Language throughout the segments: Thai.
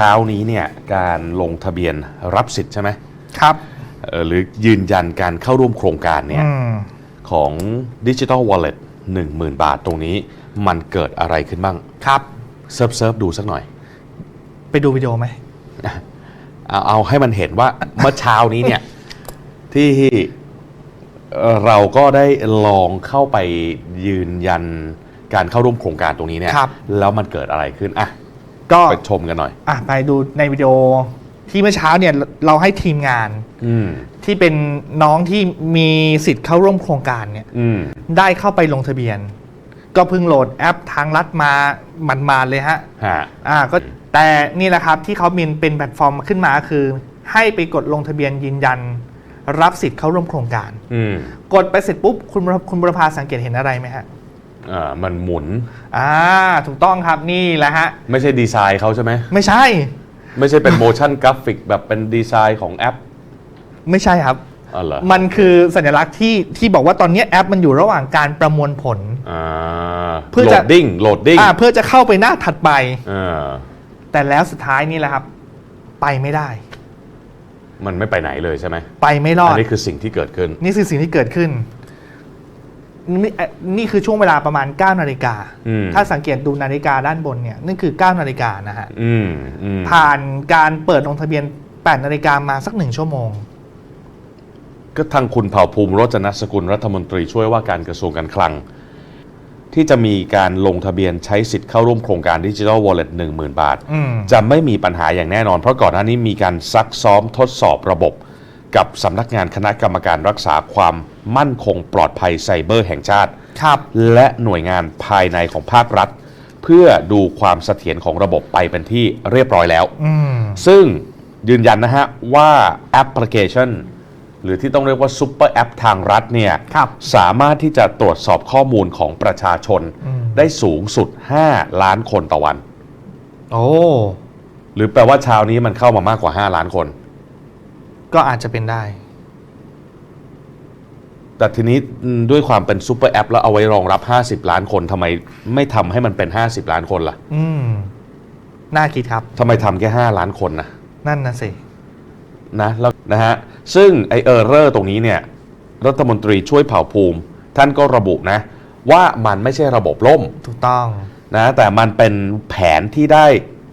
ช้านี้เนี่ยการลงทะเบียนรับสิทธิ์ใช่ไหมครับเอ่อหรือยืนยันการเข้าร่วมโครงการเนี่ยอืมของ Digital Wallet 10,000 บาทตรงนี้มันเกิดอะไรขึ้นบ้าง ครับเซิร์ฟเซิร์ฟดูสักหน่อย ไปดูวิดีโอไหมเอาเอาให้มันเห็นว่าเมื่อเช้านี้เนี่ย ที่เอ่อเราก็ได้ลองเข้าไปยืนยันการเข้าร่วมโครงการตรงนี้เนี่ยครับแล้วมันเกิดอะไรขึ้นอะ ก็ไปชมกันหน่อยอะไปดูในวิดีโอที่เมื่อเช้าเนี่ยเราให้ทีมงานอืมที่เป็นน้องที่มีสิทธิ์เข้าร่วมโครงการเนี่ยอืมได้เข้าไปลงทะเบียน ก็เพิ่งโหลดแอปทางรัฐมามันมาเลยฮะฮะอ่าก็แต่นี่แหละครับที่เขามีเป็นแพลตฟอร์มขึ้นมาคือ ให้ไปกดลงทะเบียนยืนยัน รับสิทธิ์เข้าร่วมโครงการอืมกดไปเสร็จปุ๊บคุณบุรคุณบุรพาสังเกตเห็นอะไรไหมฮะอ่า มันหมุน อ่าถูกต้องครับนี่แหละฮะ ไม่ใช่ดีไซน์เขาใช่ไหม ไม่ใช่ ไม่ใช่เป็น motion graphic แบบเป็นดีไซน์ของแอป ไม่ใช่ครับ อ๋อเหรอมันคือสัญลักษณ์ที่ที่บอกว่าตอนนี้แอปมันอยู่ระหว่างการประมวลผล อ่าเพื่อโหลจะ ดดิ้งโหลดดิ้งอ่าเพื่อจะเข้าไปหน้าถัดไป อ่าแต่แล้วสุดท้ายนี่แหละครับ ไปไม่ได้ มันไม่ไปไหนเลยใช่ไหมไปไม่รออัด นนี้คือสิ่งที่เกิดขึ้น นี่คือสิ่งที่เกิดขึ้น นี่เอ่อนี่คือช่วงเวลาประมาณ 9 นาฬิกา อืม ถ้าสังเกตดูนาฬิกาด้านบนเนี่ยนั่นคือ 9 นาฬิกานะฮะ อืมอืมผ่านการเปิดลงทะเบียน 8 นาฬิกามาสักหนึ่งชั่วโมง ก็ทางคุณเผ่าภูมิโรจนสกุลรัฐมนตรีช่วยว่าการกระทรวงการคลัง ที่จะมีการลงทะเบียนใช้สิทธิ์เข้าร่วมโครงการดิจิทัลวอลเล็ตหนึ่งหมื่นบาท อืม จะไม่มีปัญหาอย่างแน่นอน เพราะก่อนหน้านี้มีการซักซ้อมทดสอบระบบ กับสำนักงานคณะกรรมการรักษาความมั่นคงปลอดภัยไซเบอร์แห่งชาติครับและหน่วยงานภายในของภาครัฐ เพื่อดูความเสถียรของระบบไปเป็นที่เรียบร้อยแล้ว อืม ซึ่งยืนยันนะฮะว่าแอปพลิเคชัน หรือที่ต้องเรียกว่าซุปเปอร์แอปทางรัฐเนี่ยครับสามารถที่จะตรวจสอบข้อมูลของประชาชนอืม ได้สูงสุด 5 ล้านคนต่อวัน โอ้ หรือแปลว่าเช้านี้มันเข้ามามากกว่า 5 ล้านคน ก็อาจจะเป็นได้ แต่ทีนี้อืมด้วยความเป็นซุปเปอร์แอปแล้วเอาไว้รองรับ 50 ล้านคนทำไมไม่ทำให้มันเป็น 50 ล้านคนล่ะ อืมน่าคิดครับทำไมทำแค่ 5 ล้านคนนะนั่นนะสินะแล้วนะฮะซึ่งไอเออร์เรอร์ตรงนี้เนี่ย รัฐมนตรีช่วยเผ่าภูมิ ท่านก็ระบุนะ ว่ามันไม่ใช่ระบบล่มถูกต้องนะแต่มันเป็นแผนที่ได้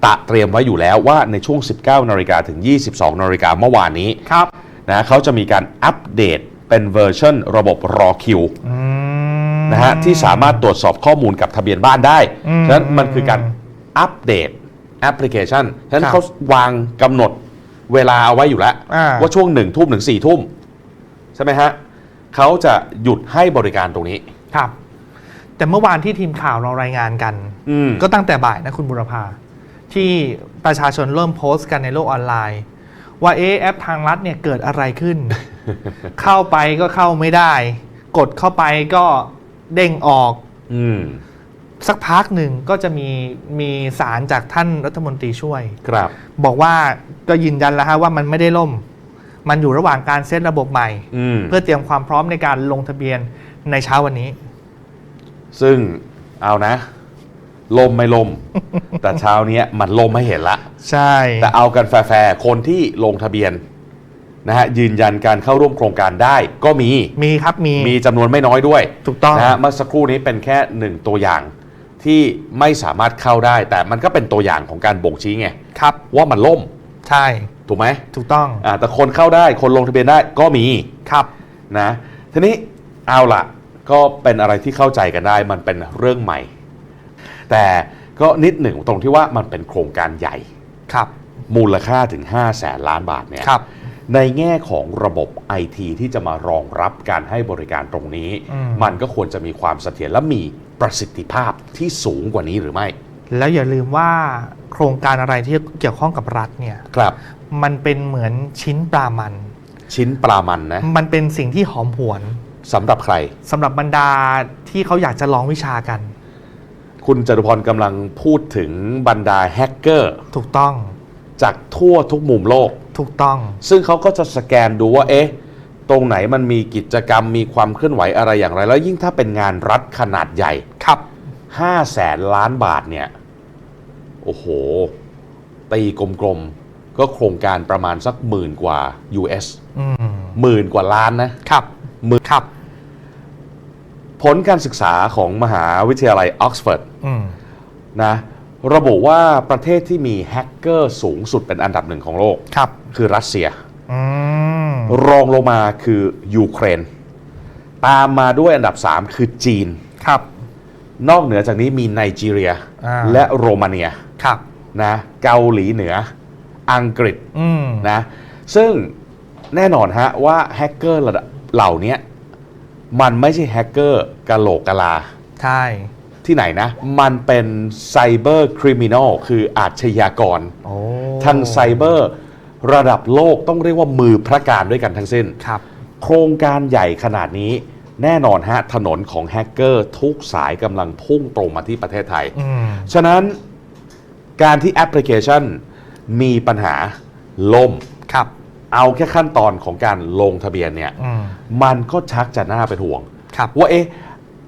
ตะเตรียมไว้อยู่แล้วว่าในช่วง 19นาฬิกาถึง 22นาฬิกาเมื่อวานนี้ครับ นะเขาจะมีการอัปเดตเป็นเวอร์ชันระบบรอคิวอืมนะฮะที่สามารถตรวจสอบข้อมูลกับทะเบียนบ้านได้อืมฉะนั้นมันคือการอัปเดตแอปพลิเคชัน ฉะนั้นครับเขาวางกำหนดเวลาเอาไว้อยู่แล้ว อ่า ว่าช่วงหนึ่งทุ่มถึงสี่ทุ่มใช่ไหมฮะเขาจะหยุดให้บริการตรงนี้ ครับ แต่เมื่อวานที่ทีมข่าวเรารายงานกัน อืม ก็ตั้งแต่บ่ายนะคุณบุรพา ที่ประชาชนเริ่มโพสต์กันในโลกออนไลน์ ว่าเอะแอปทางรัฐเนี่ยเกิดอะไรขึ้น เข้าไปก็เข้าไม่ได้ กดเข้าไปก็เด้งออกอืมสักพักหนึ่งก็จะมีมีสารจากท่านรัฐมนตรีช่วยครับ บอกว่าก็ยืนยันแล้วฮะว่ามันไม่ได้ล่ม มันอยู่ระหว่างการเซตระบบใหม่อืมเพื่อเตรียมความพร้อมในการลงทะเบียนในเช้าวันนี้ ซึ่งเอานะ ลมไม่ลม แต่เช้าเนี้ยมันลมให้เห็นละ ใช่ แต่เอากันแฟร์ๆคนที่ลงทะเบียนนะฮะยืนยันการเข้าร่วมโครงการได้ก็มี มีครับมีมีจำนวนไม่น้อยด้วยถูกต้องนะฮะเมื่อสักครู่นี้เป็นแค่หนึ่งตัวอย่างที่ไม่สามารถเข้าได้ แต่มันก็เป็นตัวอย่างของการบ่งชี้ไงครับว่ามันล่มใช่ถูกไหมถูกต้องอ่าแต่คนเข้าได้คนลงทะเบียนได้ก็มีครับนะทีนี้เอาละก็เป็นอะไรที่เข้าใจกันได้มันเป็นเรื่องใหม่ แต่ก็นิดหนึ่งตรงที่ว่ามันเป็นโครงการใหญ่ครับ มูลค่าถึง 5 0 0แสนล้านบาทเนี่ยครับ ในแง่ของระบบไอทีที่จะมารองรับการให้บริการตรงนี้ อืม มันก็ควรจะมีความเสถียรและมีประสิทธิภาพที่สูงกว่านี้หรือไม่แล้วอย่าลืมว่าโครงการอะไรที่เกี่ยวข้องกับรัฐเนี่ย ครับ มันเป็นเหมือนชิ้นปลามัน ชิ้นปลามันนะมันเป็นสิ่งที่หอมหวนสำหรับใคร สำหรับบรรดาที่เขาอยากจะลองวิชากัน คุณจตุพรกำลังพูดถึงบรรดาแฮกเกอร์ถูกต้อง จากทั่วทุกมุมโลก ถูกต้อง ซึ่งเขาก็จะสแกนดูว่าเอ๊ะ ตรงไหนมันมีกิจกรรมมีความเคลื่อนไหวอะไรอย่างไร แล้วยิ่งถ้าเป็นงานรัฐขนาดใหญ่ครับ5แสนล้านบาทเนี่ย โอ้โห ตีกลมๆ ก็โครงการประมาณสักหมื่นกว่า US อืมหมื่นกว่าล้านนะครับหมื่นครับ ผลการศึกษาของมหาวิทยาลัยออกซฟอร์ดอืม นะระบุว่าประเทศที่มีแฮกเกอร์สูงสุดเป็นอันดับหนึ่งของโลกครับ คือรัสเซียอืมรองลงมาคือยูเครน ตามมาด้วยอันดับ 3 คือจีนครับ นอกเหนือจากนี้มีไนจีเรียอ่าและโรมาเนียครับนะเกาหลีเหนือ อังกฤษอืมนะซึ่งแน่นอนฮะว่าแฮกเกอร์ระดับเหล่านี้มันไม่ใช่แฮกเกอร์กะโหลกกะลา ใช่ ที่ไหนนะ มันเป็นไซเบอร์คริมินอลคืออาชญากรโอ้ทางไซเบอร์ระดับโลกต้องเรียกว่ามือพระการด้วยกันทั้งสิ้นครับ โครงการใหญ่ขนาดนี้แน่นอนฮะ ถนนของแฮกเกอร์ทุกสายกำลังพุ่งตรงมาที่ประเทศไทยอืมฉะนั้นการที่แอปพลิเคชันมีปัญหาล่มครับเอาแค่ขั้นตอนของการลงทะเบียนเนี่ยอืมมันก็ชักจะน่าเป็นห่วงครับว่าเอ๊ะ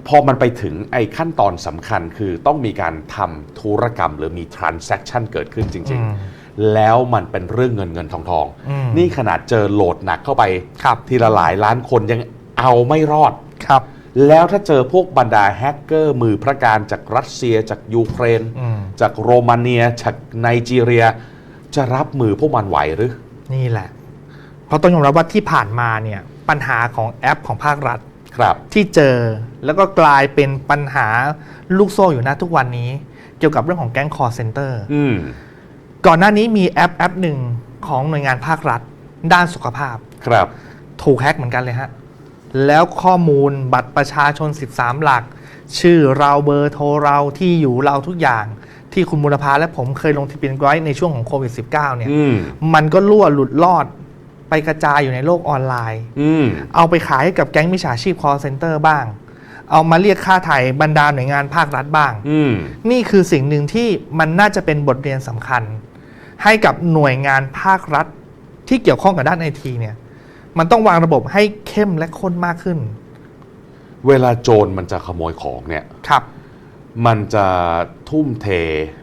พอมันไปถึงไอ้ขั้นตอนสำคัญคือต้องมีการทำธุรกรรม หรือมี transaction เกิดขึ้นจริงอืมๆแล้วมันเป็นเรื่องเงินเงินทองทอง อืม นี่ขนาดเจอโหลดหนักเข้าไป ครับ ทีละหลายล้านคนยังเอาไม่รอด ครับ แล้วถ้าเจอพวกบรรดาแฮกเกอร์มือพระการจากรัสเซียจากยูเครน อืม จากโรมาเนีย จากไนจีเรีย จะรับมือพวกมันไหวหรือ นี่แหละ เพราะต้องยอมรับว่าที่ผ่านมาเนี่ย ปัญหาของแอปของภาครัฐ ครับ ที่เจอแล้วก็กลายเป็นปัญหาลูกโซ่อยู่นะทุกวันนี้ เกี่ยวกับเรื่องของแก๊งคอร์เซนเตอร์อืมก่อนหน้านี้มีแอปแอปหนึ่งของหน่วยงานภาครัฐ ด้านสุขภาพ ครับ ถูกแฮ็กเหมือนกันเลยฮะ แล้วข้อมูลบัตรประชาชน 13 หลัก ชื่อเราเบอร์โทรเราที่อยู่เราทุกอย่าง ที่คุณบุรพาและผมเคยลงทะเบียนไว้ในช่วงของโควิด -19 เนี่ย อืม มันก็รั่วหลุดรอด ไปกระจายอยู่ในโลกออนไลน์ อืม เอาไปขายให้กับแก๊งมิจฉาชีพ call center บ้าง เอามาเรียกค่าไถ่บรรดาหน่วยงานภาครัฐบ้าง อืม นี่คือสิ่งหนึ่งที่มันน่าจะเป็นบทเรียนสำคัญ ให้กับหน่วยงานภาครัฐที่เกี่ยวข้องกับด้านไอทีเนี่ย มันต้องวางระบบให้เข้มและข้นมากขึ้น เวลาโจรมันจะขโมยของเนี่ย ครับ มันจะทุ่มเท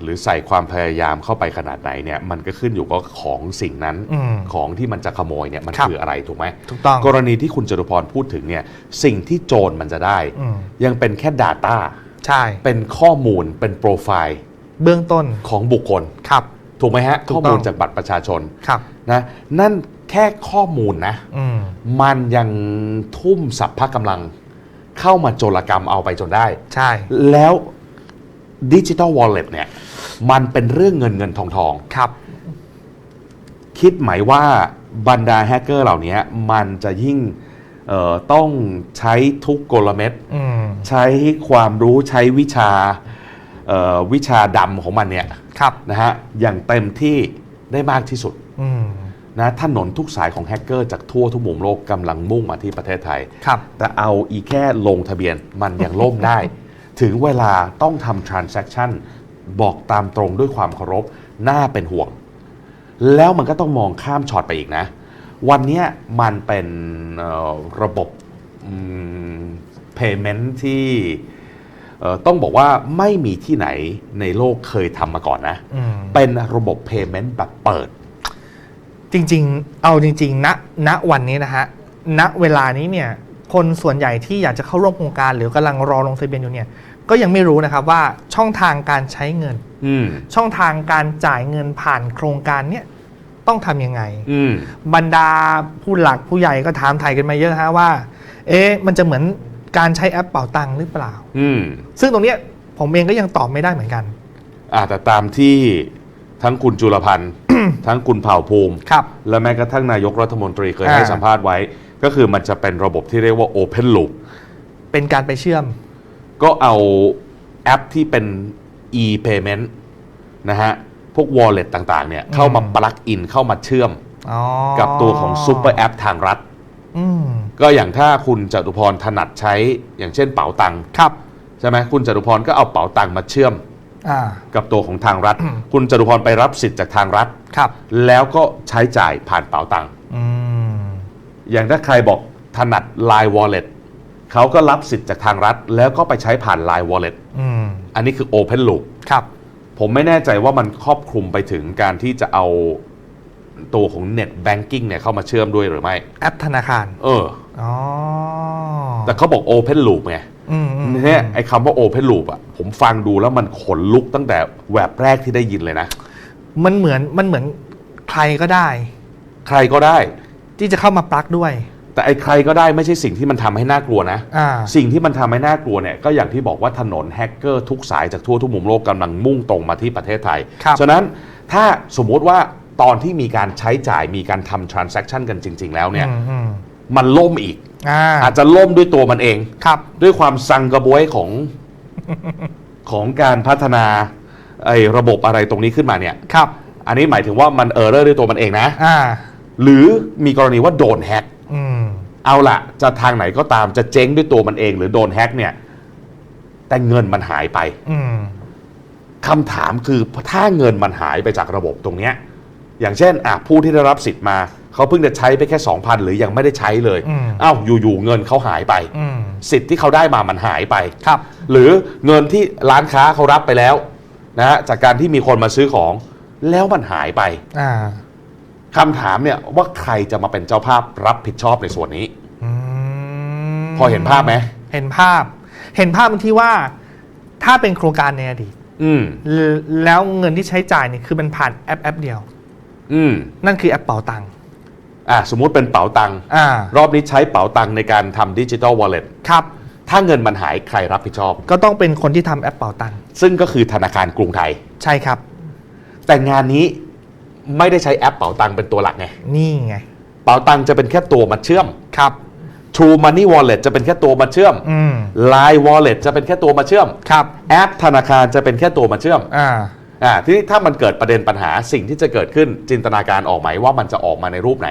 หรือใส่ความพยายามเข้าไปขนาดไหนเนี่ยมันก็ขึ้นอยู่กับของสิ่งนั้นอืมของที่มันจะขโมยเนี่ยมันครับคืออะไรถูกไหมถูกต้องกรณีที่คุณจตุพรพูดถึงเนี่ยสิ่งที่โจรมันจะได้อืมยังเป็นแค่ Data ใช่ เป็นข้อมูลเป็นโปรไฟล์เบื้องต้นของบุคคลครับ ถูกไหมฮะถูกข้อต้องมูลจากบัตรประชาชนครับนะนั่นแค่ข้อมูลนะอืมมันยังทุ่มสัพพะกำลังเข้ามาโจรกรรมเอาไปจนได้ ใช่ แล้ว ดิจิ t a ลวอลเล็ตเนี่ยมันเป็นเรื่องเงินเงินทองทอง ครับ คิดไหมว่าบรรดาแฮกเกอร์เหล่านี้มันจะยิ่งเอ่อต้องใช้ทุกกลเม็ดอืมใช้ความรู้ใช้วิชาเอ่อวิชาดำของมันเนี่ยครับนะฮะอย่างเต็มที่ได้มากที่สุดอืมนะถนนทุกสายของแฮกเกอร์จากทั่วทุกมุมโลกกำลังมุ่งมาที่ประเทศไทยครับแต่เอาอีแค่ลงทะเบียนมันยังล่มได้ ถึงเวลาต้องทำ transaction บอกตามตรงด้วยความเคารพน่าเป็นห่วง แล้วมันก็ต้องมองข้ามช็อตไปอีกนะ วันเนี้ยมันเป็นเอ่อระบบอืม payment ที่เอ่อต้องบอกว่าไม่มีที่ไหนในโลกเคยทำมาก่อนนะอืมเป็นระบบ payment แบบเปิด จริง ๆ เอาจริง ๆ ณณวันนี้นะฮะณเวลานี้เนี่ย คนส่วนใหญ่ที่อยากจะเข้าร่วมโครงการ หรือกำลังรอลงทะเบียนอยู่เนี่ยก็ยังไม่รู้นะครับว่าช่องทางการใช้เงินอืมช่องทางการจ่ายเงินผ่านโครงการเนี่ยต้องทำยังไงอืมบรรดาผู้หลักผู้ใหญ่ก็ถามไถ่ายกันมาเยอะฮะว่า เอ๊ะมันจะเหมือนการใช้แอปเป่าตังค์หรือเปล่าอืมซึ่งตรงเนี้ยผมเองก็ยังตอบไม่ได้เหมือนกันอ่าแต่ตามที่ทั้งคุณจุลพันธ์ ทั้งคุณเผ่าภูมิครับและแม้กระทั่งนายกรัฐมนตรีเคยอ่าให้สัมภาษณ์ไว้ ก็คือมันจะเป็นระบบที่เรียกว่า Open Loop เป็นการไปเชื่อม ก็เอาแอปที่เป็น e-payment นะฮะ พวก wallet ต่างๆ เนี่ย เข้ามาปลักอินเข้ามาเชื่อมอ๋อกับตัวของซูเปอร์แอปทางรัฐอืมก็อย่างถ้าคุณจตุพรถนัดใช้อย่างเช่นเป๋าตังค์ครับ ใช่ไหมคุณจตุพรก็เอาเป๋าตังค์มาเชื่อมอ่ากับตัวของทางรัฐ คุณจตุพรไปรับสิทธิ์จากทางรัฐครับ แล้วก็ใช้จ่ายผ่านเป๋าตังค์ อืมอย่างถ้าใครบอกถนัด Line Wallet เขาก็รับสิทธิ์จากทางรัฐ แล้วก็ไปใช้ผ่าน Line Wallet อืมอันนี้คือ Open Loop ครับ ผมไม่แน่ใจว่ามันครอบคลุมไปถึงการที่จะเอาตัวของ Net Banking เนี่ยเข้ามาเชื่อมด้วยหรือไม่ แอปธนาคาร เออ อ๋อแต่เขาบอก Open Loop ไง อืมอืมเนี่ยไอ้คำว่า Open Loop อะ ผมฟังดูแล้วมันขนลุกตั้งแต่แวบแรกที่ได้ยินเลยนะ มันเหมือนมันเหมือนใครก็ได้ ใครก็ได้ ที่จะเข้ามาปลักด้วย แต่ไอ้ใครก็ได้ไม่ใช่สิ่งที่มันทำให้น่ากลัวนะ อ่า สิ่งที่มันทำให้น่ากลัวเนี่ยก็อย่างที่บอกว่าถนนแฮกเกอร์ทุกสายจากทั่วทุกมุมโลกกำลังมุ่งตรงมาที่ประเทศไทย ครับ ฉะนั้นถ้าสมมุติว่าตอนที่มีการใช้จ่ายมีการทำ transaction กันจริง ๆ แล้วเนี่ย อืมอืมมันล่มอีก อ่าอาจจะล่มด้วยตัวมันเอง ครับด้วยความสังกระบวยของ ของการพัฒนาไอ้ระบบอะไรตรงนี้ขึ้นมาเนี่ย ครับ อันนี้หมายถึงว่ามันเออร์เรอร์ด้วยตัวมันเองนะ อ่า หรือมีกรณีว่าโดนแฮกอืม เอาละจะทางไหนก็ตามจะเจ๊งด้วยตัวมันเอง หรือโดนแฮกเนี่ย แต่เงินมันหายไปอืม คำถามคือถ้าเงินมันหายไปจากระบบตรงเนี้ยอย่างเช่นอะผู้ที่ได้รับสิทธิ์มา เขาเพิ่งจะใช้ไปแค่ 2,000 หรือยังไม่ได้ใช้เลยอืม เอ้าอยู่ๆเงินเขาหายไป อืม สิทธิ์ที่เขาได้มามันหายไป ครับ หรือเงินที่ร้านค้าเขารับไปแล้วนะฮะจากการที่มีคนมาซื้อของแล้วมันหายไป อ่า คำถามเนี่ยว่าใครจะมาเป็นเจ้าภาพรับผิดชอบในส่วนนี้อืมพอเห็นภาพไหมเห็นภาพ เห็นภาพที่ว่าถ้าเป็นโครงการในอดีตอืมแล้วเงินที่ใช้จ่ายเนี่ยคือมันผ่านแอปแอปเดียวอืมนั่นคือแอปเป๋าตังค์อะสมมุติเป็นเป๋าตังค์อ่ารอบนี้ใช้เป๋าตังค์ในการทำดิจิ t a ลวอลเล็ตครับ ถ้าเงินมันหายใครรับผิดชอบ ก็ต้องเป็นคนที่ทำแอปเป๋าตังค์ซึ่งก็คือธนาคารกรุงไทย ใช่ครับ แต่งานนี้ ไม่ได้ใช้แอปเป๋าตังค์เป็นตัวหลักไง นี่ไง เป๋าตังค์จะเป็นแค่ตัวมาเชื่อม ครับ True Money Wallet จะเป็นแค่ตัวมาเชื่อม อืม Line Wallet จะเป็นแค่ตัวมาเชื่อม ครับ แอปธนาคารจะเป็นแค่ตัวมาเชื่อม อ่า อ่า ทีนี้ถ้ามันเกิดประเด็นปัญหาสิ่งที่จะเกิดขึ้นจินตนาการออกไหมว่ามันจะออกมาในรูปไหน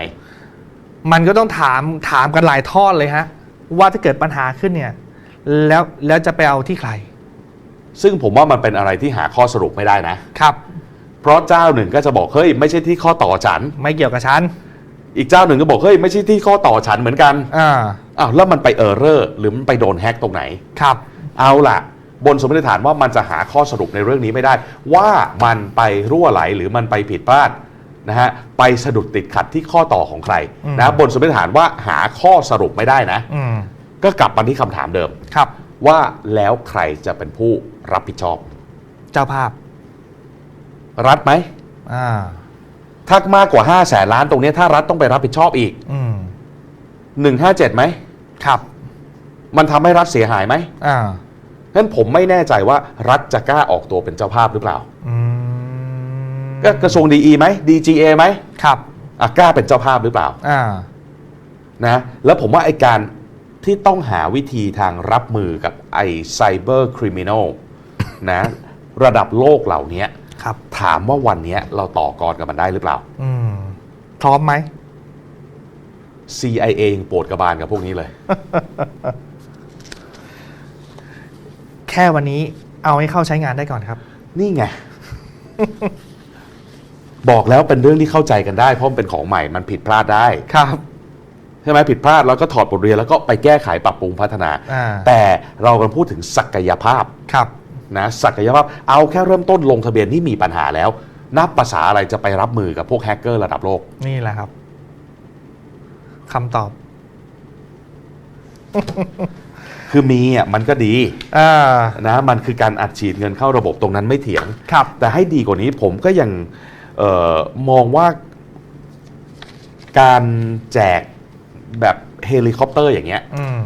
มันก็ต้องถามถามกันหลายทอดเลยฮะ ว่าถ้าเกิดปัญหาขึ้นเนี่ย แล้วแล้วจะไปเอาที่ใคร ซึ่งผมว่ามันเป็นอะไรที่หาข้อสรุปไม่ได้นะ ครับ เพราะเจ้าหนึ่งก็จะบอกเฮ้ยไม่ใช่ที่ข้อต่อฉัน ไม่เกี่ยวกับฉัน อีกเจ้าหนึ่งก็บอกเฮ้ยไม่ใช่ที่ข้อต่อฉันเหมือนกันอ่าอ้าวแล้วมันไปเออร์เรอร์หรือมันไปโดนแฮกตรงไหน ครับ เอาล่ะ บนสมมติฐานว่ามันจะหาข้อสรุปในเรื่องนี้ไม่ได้ ว่ามันไปรั่วไหลหรือมันไปผิดพลาดนะฮะไปสะดุดติดขัดที่ข้อต่อของใครอืมนะบนสมมติฐานว่าหาข้อสรุปไม่ได้นะอืมก็กลับมาที่คำถามเดิมครับ ว่าแล้วใครจะเป็นผู้รับผิดชอบ เจ้าภาพ รัฐไหม อ่า ถ้ามากกว่า5 0 0แสนล้านตรงเนี้ยถ้ารัฐต้องไปรับผิดชอบอีกอืม157ไหม ครับ มันทำให้รัฐเสียหายไหมอ่างั้นผมไม่แน่ใจว่ารัฐจะกล้าออกตัวเป็นเจ้าภาพหรือเปล่า อืมก็กระทรวงดีไหม DGA ไหมครับ อะกล้าเป็นเจ้าภาพหรือเปล่า อ่า นะแล้วผมว่าไอการที่ต้องหาวิธีทางรับมือกับไอไซเบอร์คริมินอลนะระดับโลกเหล่านี้ ครับถามว่าวันนี้เราต่อกรกับมันได้หรือเปล่า อืมพร้อมไหม CIA ยังปวดกระบาลกับพวกนี้เลย แค่วันนี้เอาให้เข้าใช้งานได้ก่อนครับ นี่ไง บอกแล้วเป็นเรื่องที่เข้าใจกันได้ เพราะมันเป็นของใหม่มันผิดพลาดได้ ครับ ใช่ไหมผิดพลาดแล้วก็ถอดบทเรียนแล้วก็ไปแก้ไขปรับปรุงพัฒนา อ่า แต่เรากำลังพูดถึงศักยภาพ ครับ นะศักยภาพเอาแค่เริ่มต้นลงทะเบียนที่มีปัญหาแล้ว นับภาษาอะไรจะไปรับมือกับพวกแฮกเกอร์ระดับโลก นี่แหละครับคำตอบ คือมีอะมันก็ดีอ่า นะมันคือการอัดฉีดเงินเข้าระบบตรงนั้นไม่เถียง ครับ แต่ให้ดีกว่านี้ผมก็ยังเออมองว่าการแจกแบบเฮลิคอปเตอร์อย่างเงี้ย อืม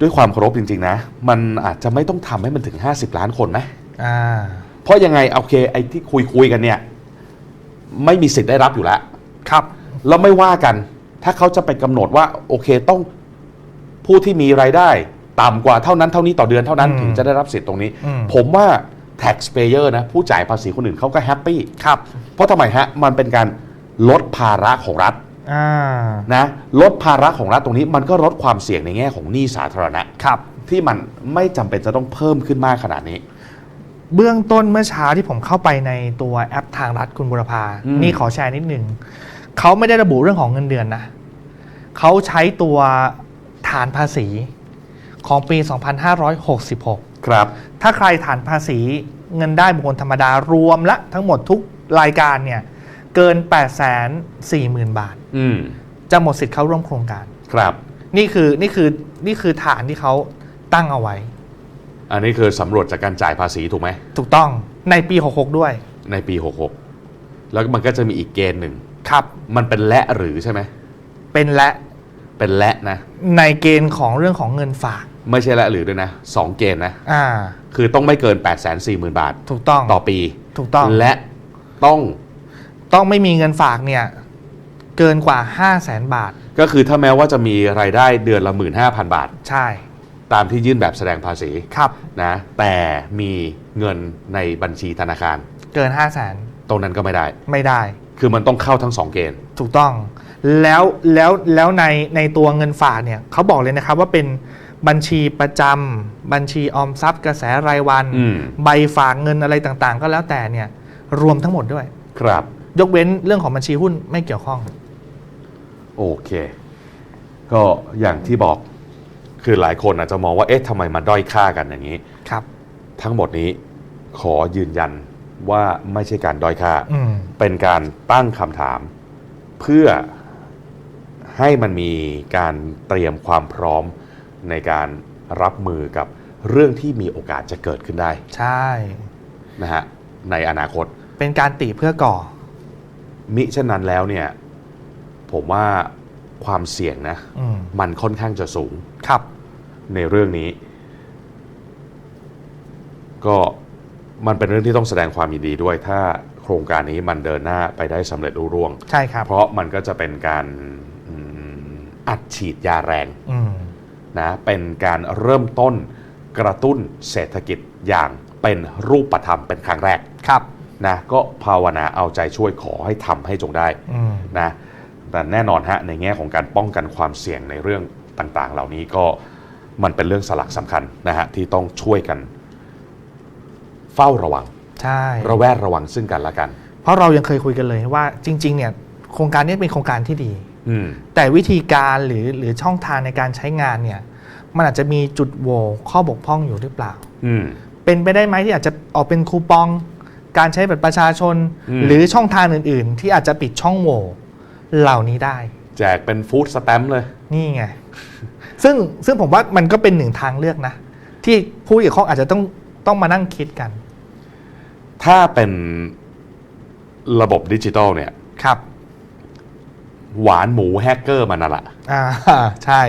ด้วยความเคารพจริง ๆ นะ มันอาจจะไม่ต้องทำให้มันถึง 50 ล้านคนไหมอ่าเพราะยังไงโอเคไอ้ที่คุยคุยๆกันเนี่ย ไม่มีสิทธิ์ได้รับอยู่แล้วครับ แล้วไม่ว่ากัน ถ้าเขาจะไปกำหนดว่า โอเคต้องผู้ที่มีรายได้ต่ำกว่าเท่านั้นเท่านี้ต่อเดือนเท่านั้นอืมถึงจะได้รับสิทธิ์ตรงนี้อืมผมว่า taxpayer นะผู้จ่ายภาษีคนอื่นเขาก็แฮปปี้ครับเพราะทำไมฮะมันเป็นการลดภาระของรัฐอ่า นะลดภาระของรัฐตรงนี้มันก็ลดความเสี่ยงในแง่ของหนี้สาธารณะครับ ที่มันไม่จำเป็นจะต้องเพิ่มขึ้นมากขนาดนี้ เบื้องต้นเมื่อเช้าที่ผมเข้าไปในตัวแอปทางรัฐคุณบุรพาอืมนี่ขอแชร์นิดหนึ่งเขาไม่ได้ระบุเรื่องของเงินเดือนนะเขาใช้ตัวฐานภาษีของปี 2566 ครับ ถ้าใครฐานภาษีเงินได้บุคคลธรรมดารวมละทั้งหมดทุกรายการเนี่ย เกิน 8 4 0 0 0 0 บาท อืมจะหมดสิทธิ์เข้าร่วมโครงการ ครับ นี่คือนี่คือนี่คือฐานที่เขาตั้งเอาไว้ อันนี้คือสำรวจจากการจ่ายภาษีถูกไหม ถูกต้องในปี 66 ด้วยในปี 66 แล้วมันก็จะมีอีกเกณฑ์หนึ่ง ครับ มันเป็นและหรือใช่ไหม เป็นและเป็นและนะ ในเกณฑ์ของเรื่องของเงินฝาก ไม่ใช่และหรือด้วยนะสองเกณฑ์นะ อ่า คือต้องไม่เกิน 8 4 0 0 0 0 บาทถูกต้องต่อปี ถูกต้อง และต้อง ต้องไม่มีเงินฝากเนี่ยเกินกว่า 5 0 0แสนบาท ก็คือถ้าแม้ว่าจะมีรายได้เดือนละ 15,000 บาท ใช่ ตามที่ยื่นแบบแสดงภาษีครับนะแต่มีเงินในบัญชีธนาคาร เกิน 5 0 0แสนตรงนั้นก็ไม่ได้ ไม่ได้ คือมันต้องเข้าทั้งสองเกณฑ์ ถูกต้อง แล้วแล้วแล้วในในตัวเงินฝากเนี่ยเขาบอกเลยนะครับว่าเป็นบัญชีประจำบัญชีออมทรัพย์กระแสรายวัน อืม ใบฝากเงินอะไรต่างๆ ก็แล้วแต่เนี่ยรวมทั้งหมดด้วย ครับ ยกเว้นเรื่องของบัญชีหุ้นไม่เกี่ยวข้อง โอเค ก็อย่างที่บอกคือหลายคนอาจจะมองว่าเอ๊ะทำไมมาด้อยค่ากันอย่างนี้ ครับ ทั้งหมดนี้ขอยืนยันว่าไม่ใช่การด้อยค่า อืม เป็นการตั้งคำถาม เพื่อให้มันมีการเตรียมความพร้อมในการรับมือกับเรื่องที่มีโอกาสจะเกิดขึ้นได้ใช่ นะฮะในอนาคต เป็นการติเพื่อก่อ มิฉะนั้นแล้วเนี่ยผมว่าความเสี่ยงนะอืมมันค่อนข้างจะสูงครับในเรื่องนี้ ก็มันเป็นเรื่องที่ต้องแสดงความยินดีด้วย ถ้าโครงการนี้มันเดินหน้าไปได้สำเร็จรุ่ร่วง ใช่ครับ เพราะมันก็จะเป็นการอืมอัดฉีดยาแรงอืมนะเป็นการเริ่มต้นกระตุ้นเศรษฐกิจอย่างเป็นรูปธรรมเป็นครั้งแรกครับ นะก็ภาวนาเอาใจช่วยขอให้ทำให้จงได้อืมนะแต่แน่นอนฮะในแง่ของการป้องกันความเสี่ยงในเรื่องต่างๆ เหล่านี้ก็มันเป็นเรื่องสลักสำคัญนะฮะที่ต้องช่วยกัน เฝ้าระวังใช่ระแวดระวังซึ่งกันและกัน เพราะเรายังเคยคุยกันเลยว่าจริง ๆ เนี่ยโครงการนี้เป็นโครงการที่ดีอืมแต่วิธีการหรือหรือช่องทางในการใช้งานเนี่ยมันอาจจะมีจุดโหว่ข้อบกพร่องอยู่หรือเปล่าอืมเป็นไปได้ไหมที่อาจจะออกเป็นคูปอง การใช้บัตรประชาชน อืม หรือช่องทางอื่น ๆ ที่อาจจะปิดช่องโหว่เหล่านี้ได้ แจกเป็นฟู้ดสแตมป์เลย นี่ไง ซึ่งซึ่งผมว่ามันก็เป็นหนึ่งทางเลือกนะ ที่ผู้เกี่ยวข้องอาจจะต้องต้องมานั่งคิดกัน ถ้าเป็นระบบดิจิตอลเนี่ย ครับ หวานหมูแฮกเกอร์มันน่ะแหละ อ่า ใช่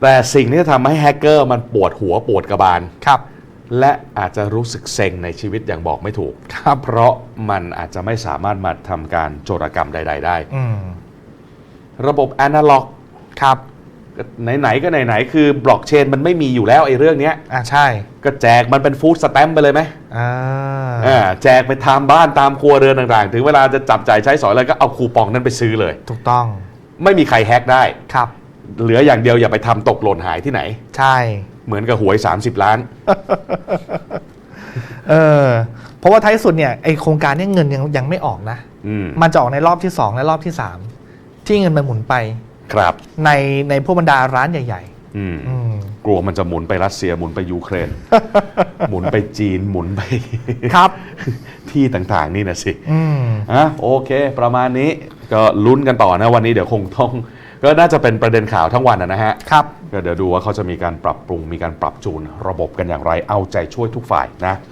แต่สิ่งที่จะทำให้แฮกเกอร์มันปวดหัวปวดกระบาล ครับ และอาจจะรู้สึกเซ็งในชีวิตอย่างบอกไม่ถูก ครับ เพราะมันอาจจะไม่สามารถมาทำการโจรกรรมใด ๆ ได้ อืมระบบอนาล็อกครับไหนๆก็ไหนๆคือบล็อกเชนมันไม่มีอยู่แล้วไอ้เรื่องเนี้ย อ่าใช่ก็แจกมันเป็นฟู้ดสแตมป์ไปเลยไหมอ่าอ่าแจกไปตามบ้านตามครัวเรือนต่างๆ ถึงเวลาจะจับจ่ายใช้สอยอะไรก็เอาคูปองนั้นไปซื้อเลย ถูกต้องไม่มีใครแฮกได้ ครับ เหลืออย่างเดียวอย่าไปทำตกหล่นหายที่ไหน ใช่เหมือนกับหวย 30 ล้าน เออเพราะว่าท้ายสุดเนี่ยไอโครงการเนี้เงินยังยังไม่ออกนะ อืมมันจะออกในรอบที่ 2 และรอบที่ 3 ที่เงินมันหมุนไปครับ ในในพวกบรรดาร้านใหญ่ อืมๆ อืม กลัวมันจะหมุนไปรัสเซียหมุนไปยูเครน หมุนไปจีนหมุนไป ครับ ที่ต่างๆ นี่นะสิ อืม อะโอเค ประมาณนี้ก็ลุ้นกันต่อนะวันนี้เดี๋ยวคงต้อง ก็น่าจะเป็นประเด็นข่าวทั้งวันนะนะฮะครับก็เดี๋ยวดูว่าเขาจะมีการปรับปรุงมีการปรับจูนระบบกันอย่างไรเอาใจช่วยทุกฝ่ายนะ